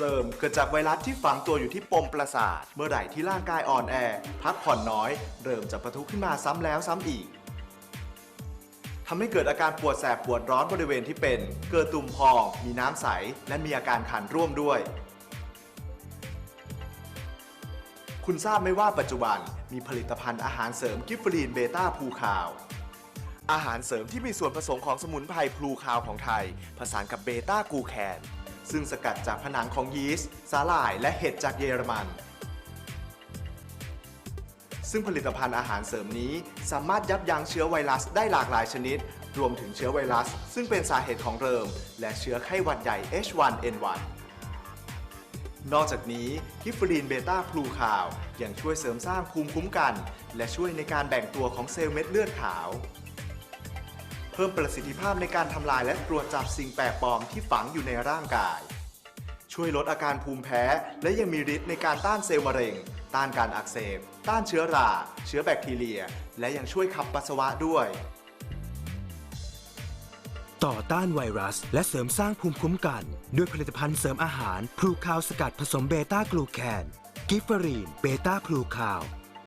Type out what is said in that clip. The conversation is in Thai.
เริ่มเกิดจากไวรัสที่ฝังตัวอยู่ที่ปมประสาท เมื่อไหร่ที่ร่างกายอ่อนแอ พักผ่อนน้อย เริ่มจะประทุขึ้นมาซ้ำแล้วซ้ำอีกทำให้เกิดอาการปวดแสบปวดร้อนบริเวณที่เป็น เกิดตุ่มพอง มีน้ำใส และมีอาการคันร่วมด้วย คุณทราบไหมว่าปัจจุบันมีผลิตภัณฑ์อาหารเสริมกิฟฟรีนเบต้าพูคาวอาหารเสริมที่มีส่วนผสมของสมุนไพรพลูคาวของไทย ผสานกับเบต้ากูแคน ซึ่งสกัดจากผนังของยีสต์สาหร่าย และเห็ดจากเยอรมัน ซึ่งผลิตภัณฑ์อาหารเสริมนี้ สามารถยับยั้งเชื้อไวรัสได้หลากหลายชนิด รวมถึงเชื้อไวรัส ซึ่งเป็นสาเหตุของเริม และเชื้อไข้หวัดใหญ่ H1N1 นอกจากนี้กิฟฟรีนเบต้าพลูคาวยังช่วยเสริมสร้างภูมิคุ้มกัน และช่วยในการแบ่งตัวของเซลล์เม็ดเลือดขาว เพิ่มประสิทธิภาพในการทำลายและตรวจจับสิ่งแปลกปลอมที่ฝังอยู่ในร่างกาย ช่วยลดอาการภูมิแพ้ และยังมีฤทธิ์ในการต้านเซลล์มะเร็ง ต้านการอักเสบ ต้านเชื้อรา เชื้อแบคทีเรีย และยังช่วยขับปัสสาวะด้วย ต่อต้านไวรัส และเสริมสร้างภูมิคุ้มกัน ด้วยผลิตภัณฑ์เสริมอาหารพลูคาวสกัดผสมเบต้ากลูแคน กิฟเฟอรีน เบต้าพลูคาว